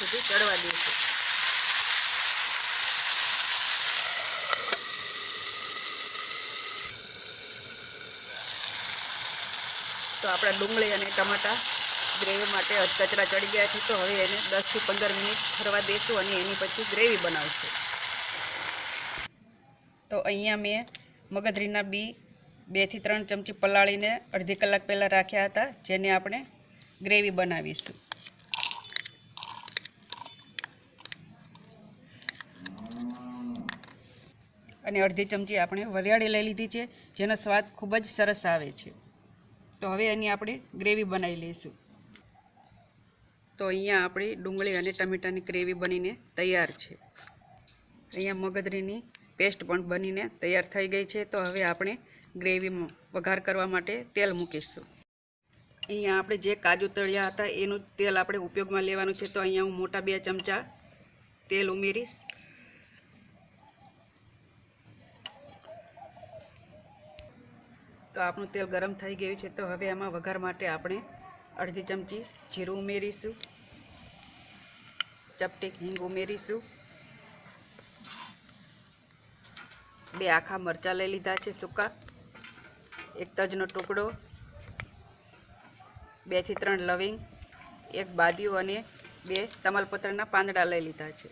સુધી ચડવા દઈશું. તો આપણા ડુંગળી અને ટમાટા ગ્રેવી માટે કચરા ચડી ગયા છે. તો હવે એને દસથી પંદર મિનિટ ફરવા દઈશું અને એની પછી ગ્રેવી બનાવશું. તો અહીંયા મેં મગજરીના બી બેથી ત્રણ ચમચી પલાળીને અડધી કલાક પહેલાં રાખ્યા હતા, જેને આપણે ગ્રેવી બનાવીશું. અને અડધી ચમચી આપણે વરિયાળી લઈ લીધી છે, જેનો સ્વાદ ખૂબ જ સરસ આવે છે. તો હવે એની આપણે ગ્રેવી બનાવી લઈશું. તો અહીંયા આપણી ડુંગળી અને ટમેટાની ગ્રેવી બનીને તૈયાર છે. અહીંયા મગદરીની પેસ્ટ પણ બનીને તૈયાર થઈ ગઈ છે. તો હવે આપણે ગ્રેવી વઘાર કરવા માટે તેલ મૂકીશું. અહીંયા આપણે જે કાજુ તળ્યા હતા, એનું તેલ આપણે ઉપયોગમાં લેવાનું છે. તો અહીંયા હું મોટા બે ચમચા તેલ ઉમેરીશ. તો આપણું તેલ ગરમ થઈ ગયું છે તો હવે એમાં વઘાર માટે આપણે અડધી ચમચી જીરું ઉમેરીશું, ચપટી હિંગ ઉમેરીશું. બે આખા મરચાં લઈ લીધા છે સૂકા, એક તજનો ટુકડો, બેથી ત્રણ લવિંગ, એક બાદીઓ અને બે તમાલપત્રના પાંદડા લઈ લીધા છે.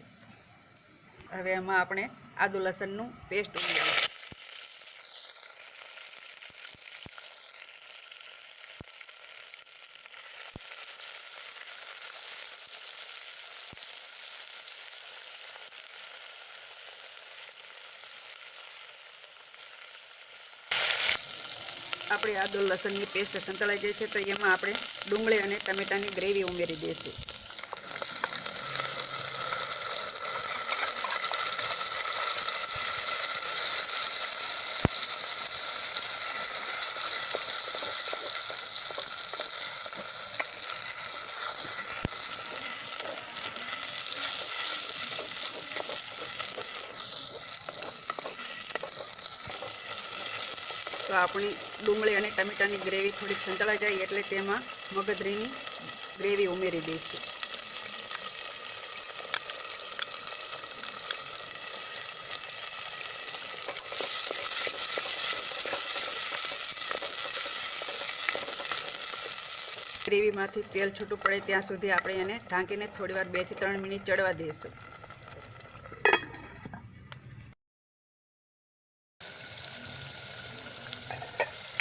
હવે એમાં આપણે આદુ લસણનું પેસ્ટ ઉમેરીશું. આપણે આદુ લસણની પેસ્ટ સંતળાઈ જાય છે, તો એમાં આપણે ડુંગળી અને ટમેટાની ગ્રેવી ઉમેરી દઈશું. તો આપણી ડુંગળી અને ટમેટાની ગ્રેવી થોડી સંતળાઈ જાય એટલે તેમાં મગજરીની ગ્રેવી ઉમેરી દઈશું. ગ્રેવીમાંથી તેલ છૂટું પડે ત્યાં સુધી આપણે એને ઢાંકીને થોડીવાર બેથી ત્રણ મિનિટ ચડવા દઈશું.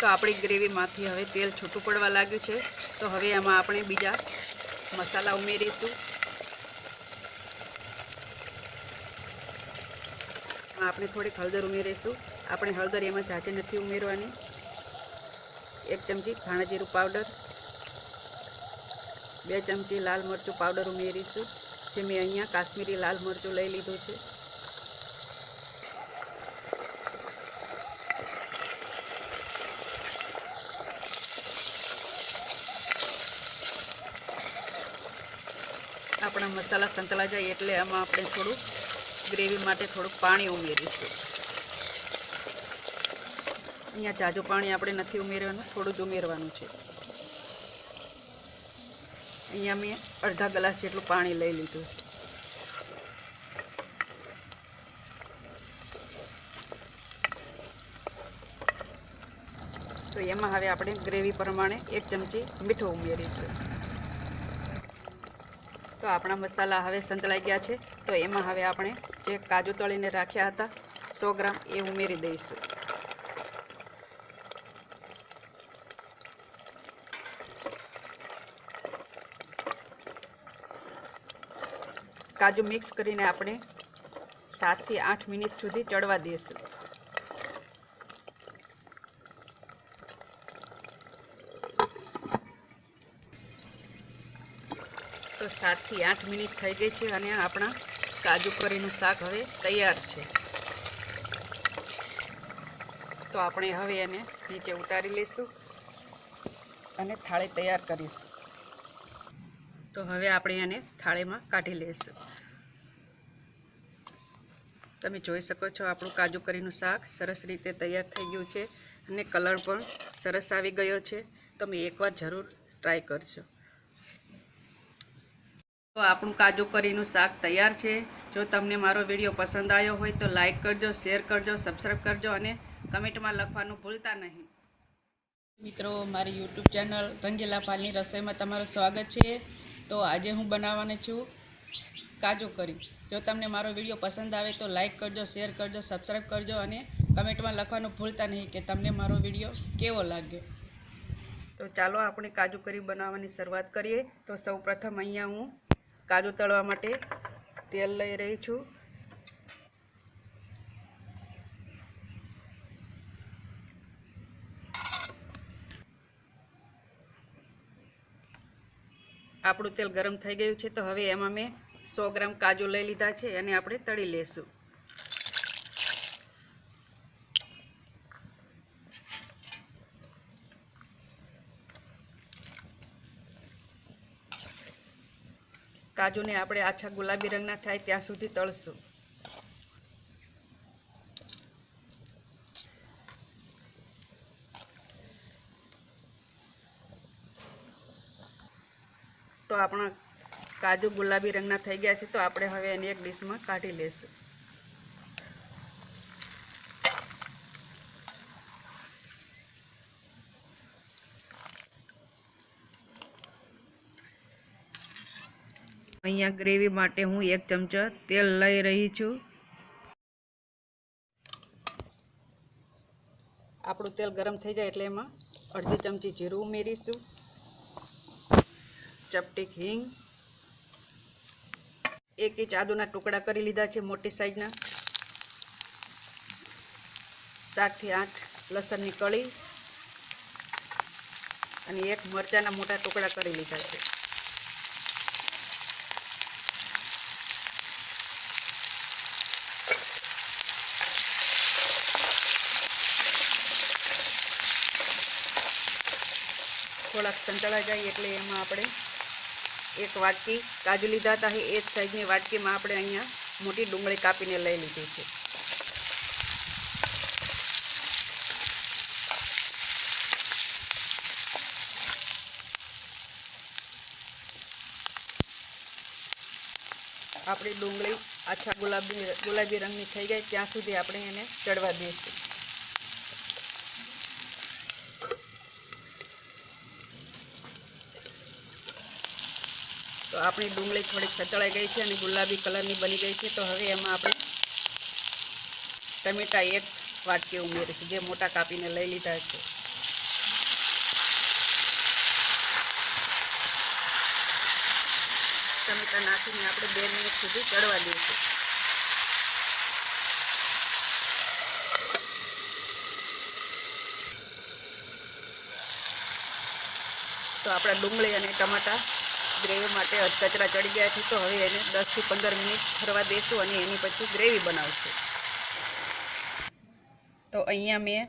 તો આપણી ગ્રેવીમાંથી હવે તેલ છૂટું પડવા લાગ્યું છે. તો હવે એમાં આપણે બીજા મસાલા ઉમેરીશું. આપણે થોડીક હળદર ઉમેરીશું. આપણે હળદર એમાં જાચે નથી ઉમેરવાની. એક ચમચી ધાણાજીરું પાવડર. બે ચમચી લાલ મરચું પાવડર ઉમેરીશું. જે મેં અહીંયા કાશ્મીરી લાલ મરચું લઈ લીધું છે. આપણા મસાલા સંતળા જાય એટલે આમાં આપણે થોડું ગ્રેવી માટે થોડુંક પાણી ઉમેરીશું. અહીંયા જાજુ પાણી આપણે નથી ઉમેરવાનું, થોડું જ ઉમેરવાનું છે. અહીંયા મેં અડધા ગ્લાસ જેટલું પાણી લઈ લીધું. તો એમાં હવે આપણે ગ્રેવી પ્રમાણે એક ચમચી મીઠું ઉમેરીશું. તો આપણા મસાલા હવે સંતળાઈ ગયા છે. તો એમાં હવે આપણે જે કાજુ તળીને રાખ્યા હતા, સો ગ્રામ એ ઉમેરી દઈશું. કાજુ મિક્સ કરીને આપણે સાતથી આઠ મિનિટ સુધી ચડવા દઈશું. સાતથી આઠ મિનિટ થઈ ગઈ છે અને આપણા કાજુ કરીનું શાક હવે તૈયાર છે. તો આપણે હવે એને નીચે ઉતારી લઈશું અને થાળી તૈયાર કરીશું. તો હવે આપણે એને થાળીમાં કાઢી લઈશું. તમે જોઈ શકો છો આપણું કાજુ કરીનું શાક સરસ રીતે તૈયાર થઈ ગયું છે અને કલર પણ સરસ આવી ગયો છે. તમે એકવાર જરૂર ટ્રાય કરજો. તો આપણું કાજુ કરીનું શાક તૈયાર છે. જો તમને મારો વીડિયો પસંદ આવ્યો હોય તો લાઈક કરજો, શેર કરજો, સબસ્ક્રાઈબ કરજો અને કમેન્ટમાં લખવાનું ભૂલતા નહીં. મિત્રો, મારી યુટ્યુબ ચેનલ રંગીલા પાલની રસોઈમાં તમારું સ્વાગત છે. તો આજે હું બનાવવાની છું કાજુ કરી. જો તમને મારો વીડિયો પસંદ આવે તો લાઈક કરજો, શેર કરજો, સબસ્ક્રાઈબ કરજો અને કમેન્ટમાં લખવાનું ભૂલતા નહીં કે તમને મારો વીડિયો કેવો લાગ્યો. તો ચાલો આપણે કાજુ કરી બનાવવાની શરૂઆત કરીએ. તો સૌપ્રથમ અહીંયા હું કાજુ તળવા માટે તેલ લઈ રહી છું. આપણું તેલ ગરમ થઈ ગયું છે, તો હવે એમાં મેં સો ગ્રામ કાજુ લઈ લીધા છે અને આપણે તળી લેશું. કાજુને આપણે આછા ગુલાબી રંગના થાય ત્યાં સુધી તળશું. તો આપણા કાજુ ગુલાબી રંગના થઈ ગયા છે, તો આપણે હવે એને એક ડીશમાં કાઢી લેશું. અહીંયા ગ્રેવી માટે હું એક ચમચો તેલ લઈ રહી છું. આપણું તેલ ગરમ થઈ જાય એટલે એમાં અડધી ચમચી જીરું ઉમેરીશું. ચપટી હિંગ. એક ઇંચ આદુના ટુકડા કરી લીધા છે મોટી સાઈઝના. સાતથી આઠ લસણની કળી. અને એક મરચાંના મોટા ટુકડા કરી લીધા છે. થોડાક સંતળા જાય એટલે એમાં આપણે એક વાટકી કાજુ લીધા હતા એ જ સાઈઝની વાટકીમાં આપણે અહીંયા મોટી ડુંગળી કાપીને લઈ લીધી છે. આપણી ડુંગળી આછા ગુલાબી ગુલાબી રંગની થઈ જાય ત્યાં સુધી આપણે એને ચડવા દઈશું. તો આપણી ડુંગળી થોડીક સતળાઈ ગઈ છે અને ગુલાબી કલરની બની ગઈ છે. તો હવે એમાં આપણે ટમેટા એક વાટકી ઉમેરીશું, જે મોટા કાપીને લઈ લીધા છે. ટમેટા નાખીને આપણે બે મિનિટ સુધી ચડવા દઈશું. તો આપણા ડુંગળી અને ટમાટા ગ્રેવી માટે કચરા ચડી ગયા છે. તો હવે એને દસથી પંદર મિનિટ ફરવા દઈશું અને એની પછી ગ્રેવી બનાવશું. તો અહીંયા મેં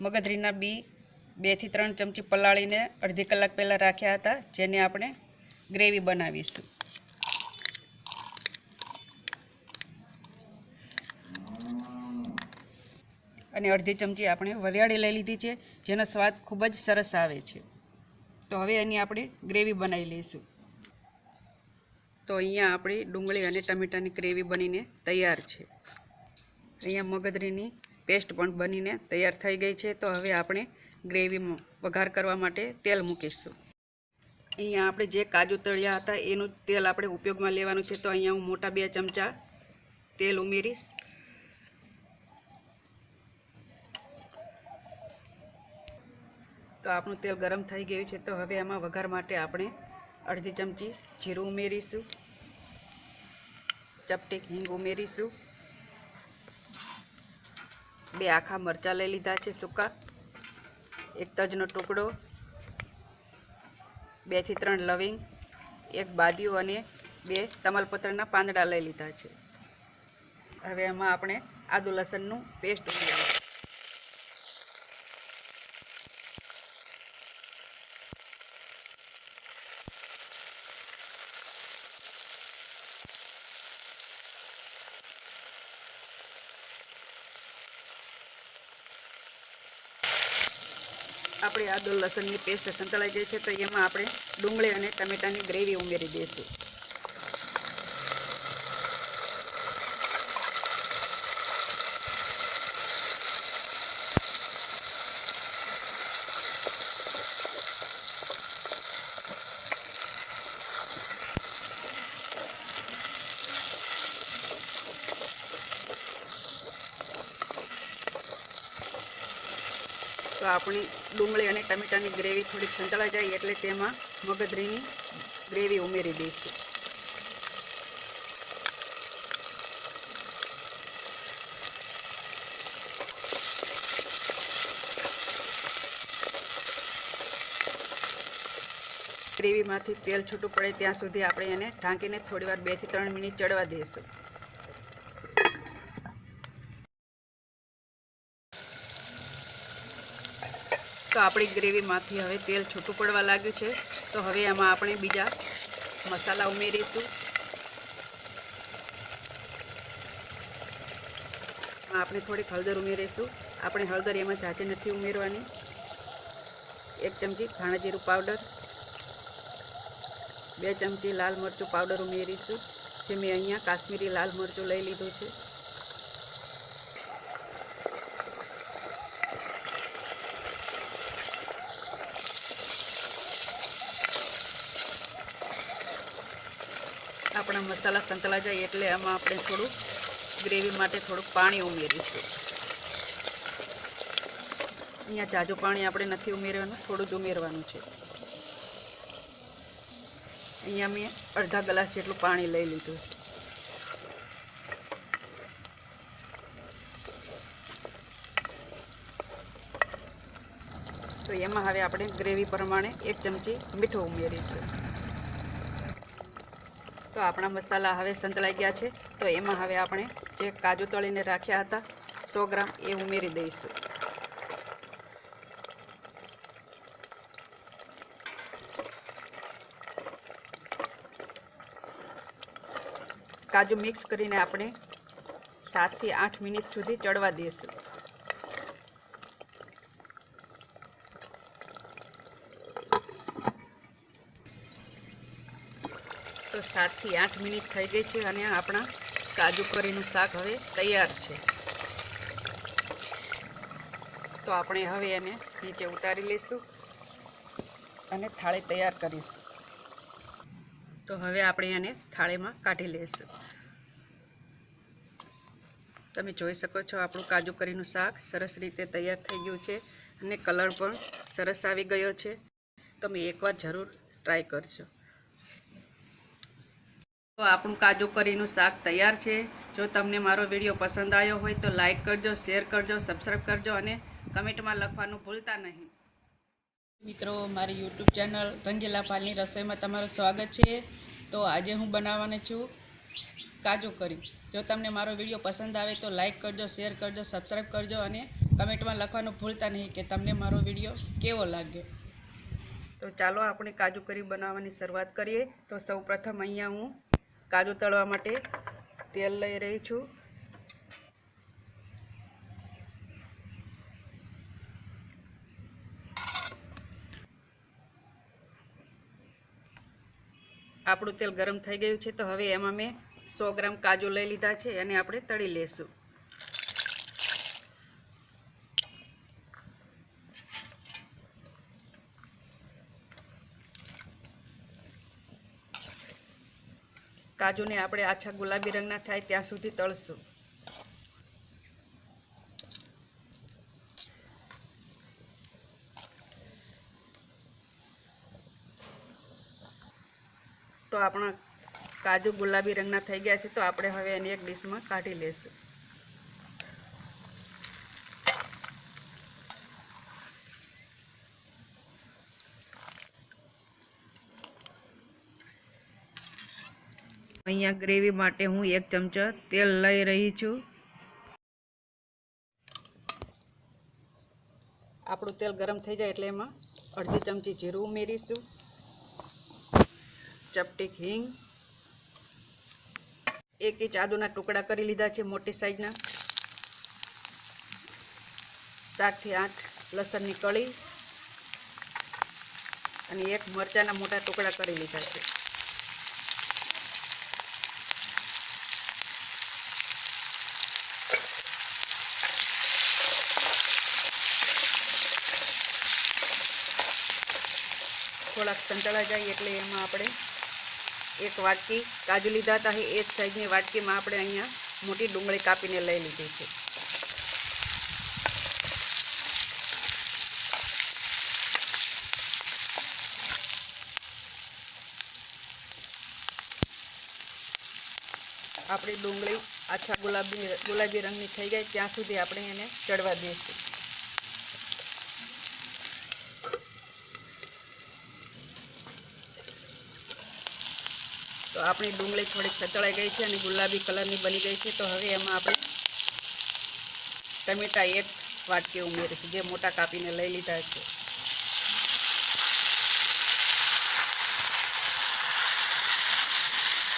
મગધરીના બી બેથી ત્રણ ચમચી પલાળીને અડધી કલાક પહેલાં રાખ્યા હતા, જેને આપણે ગ્રેવી બનાવીશું. અને અડધી ચમચી આપણે વરિયાળી લઈ લીધી છે, જેનો સ્વાદ ખૂબ જ સરસ આવે છે. તો હવે એની આપણે ગ્રેવી બનાવી લઈશું. તો અહીંયા આપણી ડુંગળી અને ટમેટાની ગ્રેવી બનીને તૈયાર છે. અહીંયા મગદરીની પેસ્ટ પણ બનીને તૈયાર થઈ ગઈ છે. તો હવે આપણે ગ્રેવીમાં વઘાર કરવા માટે તેલ મૂકીશું. અહીંયા આપણે જે કાજુ તળ્યા હતા, એનું તેલ આપણે ઉપયોગમાં લેવાનું છે. તો અહીંયા હું મોટા બે ચમચા તેલ ઉમેરીશ. તો આપણું તેલ ગરમ થઈ ગયું છે. તો હવે આમાં વઘાર માટે આપણે અડધી ચમચી જીરું ઉમેરીશું ચપટીક હિંગ ઉમેરીશું. બે આખા મરચાં લઈ લીધા છે સૂકા. એક તજનો ટુકડો બેથી ત્રણ લવિંગ, એક બાદિયું અને બે તમાલપત્રના પાંદડા લઈ લીધા છે. હવે એમાં આપણે આદુ લસણનું પેસ્ટ ઉમેરીશું. આપણે આદુ લસણની પેસ્ટ સંતળાઈ જાય છે, તો એમાં આપણે ડુંગળી અને ટમેટાની ગ્રેવી ઉમેરી દઈશું. તો આપણી ટમેટાની ગ્રેવી થોડી સંતળાઈ જાય એટલે તેમાં મગદરીની ગ્રેવી ઉમેરી દઈશું. ગ્રેવીમાંથી તેલ છૂટું પડે ત્યાં સુધી આપણે એને ઢાંકીને થોડીવાર બેથી ત્રણ મિનિટ ચડવા દઈશું. તો આપણી ગ્રેવીમાંથી હવે તેલ છૂટું પડવા લાગ્યું છે. તો હવે એમાં આપણે બીજા મસાલા ઉમેરીશું. આપણે થોડીક હળદર ઉમેરીશું. આપણે હળદર એમાં ઝાઝી નથી ઉમેરવાની. એક ચમચી ધાણાજીરું પાવડર. બે ચમચી લાલ મરચું પાવડર ઉમેરીશું. જે મેં અહીંયા કાશ્મીરી લાલ મરચું લઈ લીધું છે આપણા મસાલા સંતળા જાય એટલે એમાં આપણે થોડું ગ્રેવી માટે થોડુંક પાણી ઉમેરીશું. અહીંયા જાજુ પાણી આપણે નથી ઉમેરવાનું, થોડું જ ઉમેરવાનું છે. અહીંયા મેં અડધા ગ્લાસ જેટલું પાણી લઈ લીધું તો એમાં હવે આપણે ગ્રેવી પ્રમાણે એક ચમચી મીઠું ઉમેરીશું. તો આપણા મસાલા હવે સંતળાઈ ગયા છે. તો એમાં હવે આપણે જે કાજુ તળીને રાખ્યા હતા, સો ગ્રામ એ ઉમેરી દઈશું. કાજુ મિક્સ કરીને આપણે સાતથી આઠ મિનિટ સુધી ચડવા દઈશું. સાતથી આઠ મિનિટ થઈ ગઈ છે અને આપણા કાજુ કરીનું શાક હવે તૈયાર છે. તો આપણે હવે એને નીચે ઉતારી લઈશું અને થાળી તૈયાર કરીશું. તો હવે આપણે એને થાળીમાં કાઢી લઈશું. તમે જોઈ શકો છો આપણું કાજુ કરીનું શાક સરસ રીતે તૈયાર થઈ ગયું છે અને કલર પણ સરસ આવી ગયો છે. તમે એકવાર જરૂર ટ્રાય કરજો. તો આપણું કાજુ કરીનું શાક તૈયાર છે. જો તમને મારો વીડિયો પસંદ આવ્યો હોય તો લાઈક કરજો, શેર કરજો, સબસ્ક્રાઈબ કરજો અને કમેન્ટમાં લખવાનું ભૂલતા નહીં. મિત્રો, મારી યુટ્યુબ ચેનલ રંગીલા પાલની રસોઈમાં તમારું સ્વાગત છે. તો આજે હું બનાવવાની છું કાજુ કરી. જો તમને મારો વીડિયો પસંદ આવે તો લાઈક કરજો, શેર કરજો, સબસ્ક્રાઈબ કરજો અને કમેન્ટમાં લખવાનું ભૂલતા નહીં કે તમને મારો વીડિયો કેવો લાગ્યો. તો ચાલો આપણે કાજુ કરી બનાવવાની શરૂઆત કરીએ. તો સૌ પ્રથમ અહીંયા હું કાજુ તળવા માટે તેલ લઈ રહી છું. આપણું તેલ ગરમ થઈ ગયું છે, તો હવે એમાં મેં સો ગ્રામ કાજુ લઈ લીધા છે અને આપણે તળી લેશું. કાજુને આપણે આછા ગુલાબી રંગના થાય ત્યાં સુધી તળશું. તો આપણા કાજુ ગુલાબી રંગના થઈ ગયા છે, તો આપણે હવે એને એક ડીશમાં કાઢી લેશું. અહીંયા ગ્રેવી માટે હું એક ચમચો તેલ લઈ રહી છું. આપણું તેલ ગરમ થઈ જાય એટલે એમાં અડધી ચમચી જીરું ઉમેરીશું. ચપટી હિંગ. એક ઇંચ આદુના ટુકડા કરી લીધા છે મોટી સાઈઝના. સાતથી આઠ લસણની કળી. અને એક મરચાંના મોટા ટુકડા કરી લીધા છે. કલાક સંતળા જાય એટલે એમાં આપણે એક વાટકી કાજુ લીધા હતા, એ એક સાઈઝની વાટકીમાં આપણે અહીંયા મોટી ડુંગળી કાપીને લઈ લીધી છે. આપણી ડુંગળી આછા ગુલાબી ગુલાબી રંગની થઈ જાય ત્યાં સુધી આપણે એને ચડવા દઈશું. આપણી ડુંગળી થોડીક સતળાઈ ગઈ છે અને ગુલાબી કલરની બની ગઈ છે. તો હવે એમાં આપણે ટમેટા એક વાટકી ઉમેરીશું, જે મોટા કાપીને લઈ લીધા છે.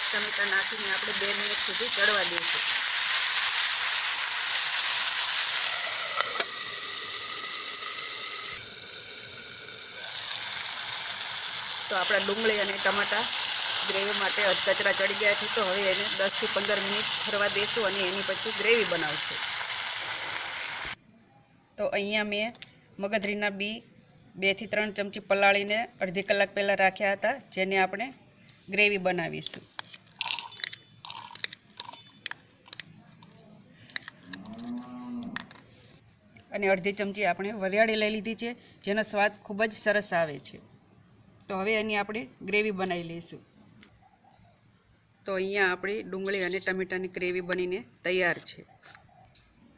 ટમેટા નાખીને આપણે બે મિનિટ સુધી ચડવા દઈશું. તો આપણા ડુંગળી અને ટમાટા ગ્રેવી માટે અધકચરા ચડી ગયા છે, તો હવે એને દસથી પંદર મિનિટ ફરવા દઈશું અને એની પછી ગ્રેવી બનાવશું. તો અહીંયા મેં મગજરીના બી બેથી ત્રણ ચમચી પલાળીને અડધી કલાક પહેલાં રાખ્યા હતા, જેને આપણે ગ્રેવી બનાવીશું. અને અડધી ચમચી આપણે વરિયાળી લઈ લીધી છે, જેનો સ્વાદ ખૂબ જ સરસ આવે છે. તો હવે એની આપણે ગ્રેવી બનાવી લઈશું. તો અહીંયા આપણી ડુંગળી અને ટમેટાની ગ્રેવી બનીને તૈયાર છે.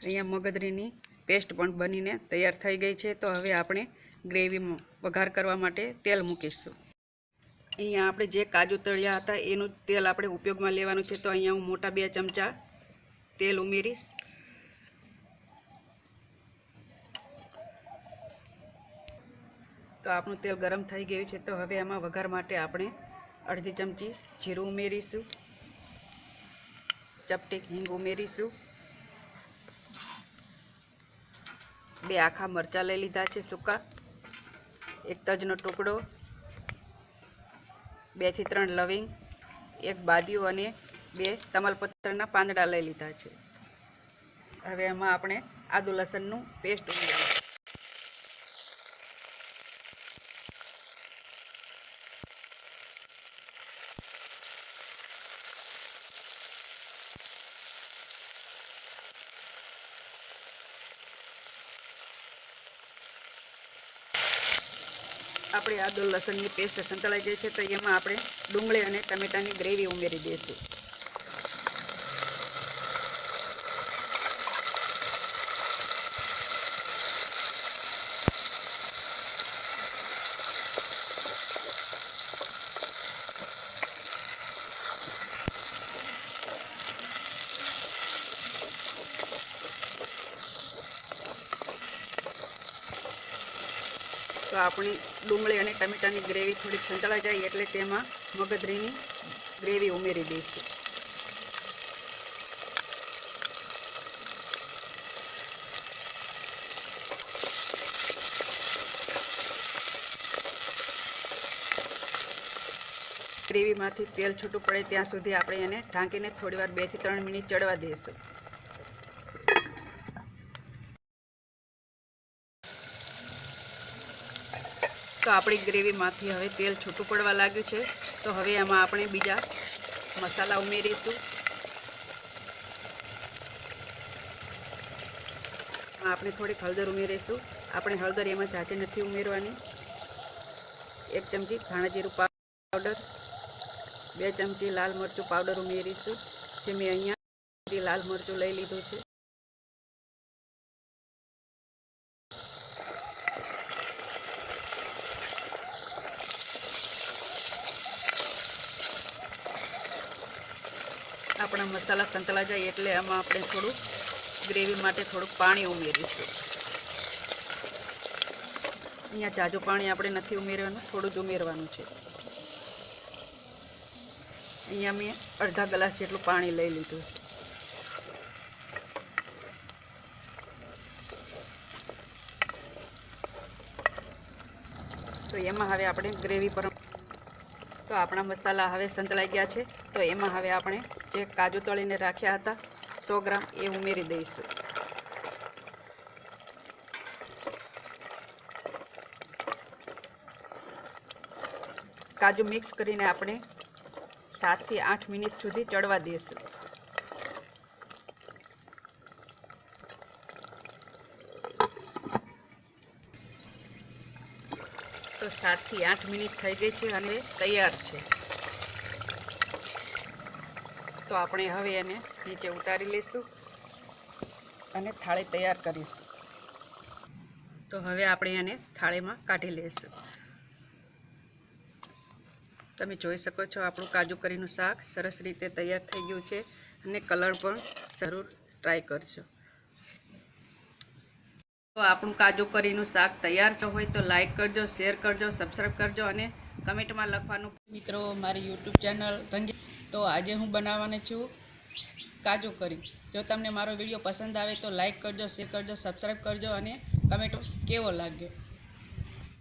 અહીંયા મગદરીની પેસ્ટ પણ બનીને તૈયાર થઈ ગઈ છે. તો હવે આપણે ગ્રેવીમાં વઘાર કરવા માટે તેલ મૂકીશું. અહીંયા આપણે જે કાજુ તળ્યા હતા એનું તેલ આપણે ઉપયોગમાં લેવાનું છે. તો અહીંયા હું મોટા બે ચમચા તેલ ઉમેરીશ. તો આપણું તેલ ગરમ થઈ ગયું છે. તો હવે આમાં વઘાર માટે આપણે અડધી ચમચી જીરું ઉમેરીશું. ચપટીક હિંગ ઉમેરીશું બે આખા મરચાં લઈ લીધા છે સૂકા. એક તજનો ટુકડો, બેથી ત્રણ લવિંગ, એક બાદીઓ અને બે તમાલપત્રના પાંદડા લઈ લીધા છે. હવે એમાં આપણે આદુ લસણનું પેસ્ટ ઉમેરીશું. આપણે આદુ લસણની પેસ્ટ સંતળાઈ જાય છે, તો એમાં આપણે ડુંગળી અને ટમેટાની ગ્રેવી ઉમેરી દઈશું. આપણી ડુંગળી અને ટમેટાની ગ્રેવી થોડી સંતળાઈ જાય એટલે તેમાં મગદરીની ગ્રેવી ઉમેરી દઈશું. ગ્રેવીમાંથી તેલ છૂટું પડે ત્યાં સુધી આપણે એને ઢાંકીને થોડીવાર બેથી ત્રણ મિનિટ ચડવા દઈશું. તો આપણી ગ્રેવીમાંથી હવે તેલ છૂટું પડવા લાગ્યું છે. તો હવે એમાં આપણે બીજા મસાલા ઉમેરીશું. આપણે થોડીક હળદર ઉમેરીશું. આપણે હળદર એમાં જાતે નથી ઉમેરવાની. એક ચમચી ધાણાજીરું પાવડર, બે ચમચી લાલ મરચું પાવડર ઉમેરીશું. જે મેં અહીંયા લાલ મરચું લઈ લીધું છે આપણા મસાલા સંતળા જાય એટલે આમાં આપણે થોડું ગ્રેવી માટે થોડુંક પાણી ઉમેરીશું. અહીંયા જાજુ પાણી આપણે નથી ઉમેરવાનું, થોડું જ ઉમેરવાનું છે. અહીંયા મેં અડધા ગ્લાસ જેટલું પાણી લઈ લીધું તો એમાં હવે આપણે ગ્રેવી પર તો આપણા મસાલા હવે સંતળાઈ ગયા છે. તો એમાં હવે આપણે જે કાજુ તળીને રાખ્યા હતા, સો ગ્રામ એ ઉમેરી દઈશું. કાજુ મિક્સ કરીને આપણે સાતથી આઠ મિનિટ સુધી ચડવા દઈશું. તો સાતથી આઠ મિનિટ થઈ ગઈ છે અને તૈયાર છે. તો આપણે હવે એને નીચે ઉતારી લઈશું અને થાળી તૈયાર કરીશું. તો હવે આપણે એને થાળીમાં કાઢી લઈશું. તમે જોઈ શકો છો આપણું કાજુ કરીનું શાક સરસ રીતે તૈયાર થઈ ગયું છે અને કલર પણ જરૂર ટ્રાય કરજો. તો આપણું કાજુ કરીનું શાક તૈયાર છે હોય તો લાઇક કરજો, શેર કરજો, સબસ્ક્રાઈબ કરજો અને કમેન્ટમાં લખવાનું. મિત્રો, મારી યુટ્યુબ ચેનલ રંગી તો આજે હું બનાવવાની છું કાજુ કરી. જો તમને મારો વીડિયો પસંદ આવે તો લાઈક કરજો શેર કરજો સબસ્ક્રાઈબ કરજો અને કમેન્ટ કેવો લાગ્યો?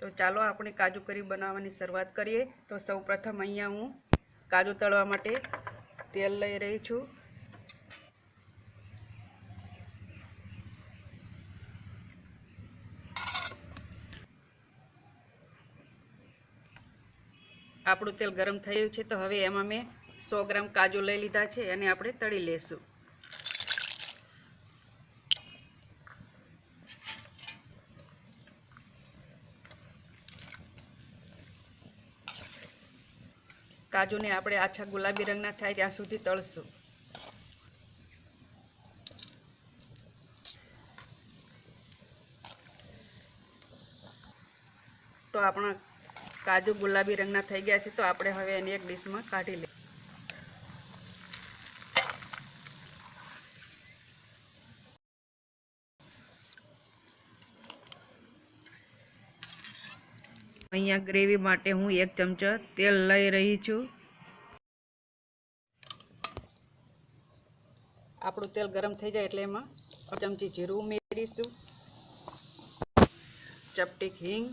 તો ચાલો આપણે કાજુ કરી બનાવવાની શરૂઆત કરીએ. તો સૌ પ્રથમ અહીંયા હું કાજુ તળવા માટે તેલ લઈ રહી છું. આપણું તેલ ગરમ થયું છે તો હવે એમાં મેં સો ગ્રામ કાજુ લઈ લીધા છે અને આપણે તળી લેશું. કાજુને આપણે આછા ગુલાબી રંગના થાય ત્યાં સુધી તળશું. તો આપણા કાજુ ગુલાબી રંગના થઈ ગયા છે, તો આપણે હવે એને એક ડીશમાં કાઢી લઈએ અહીંયા ગ્રેવી માટે હું એક ચમચો તેલ લઈ રહી છું. આપણું તેલ ગરમ થઈ જાય એટલે એમાં ચમચી જીરું ઉમેરીશું. ચપટી હિંગ.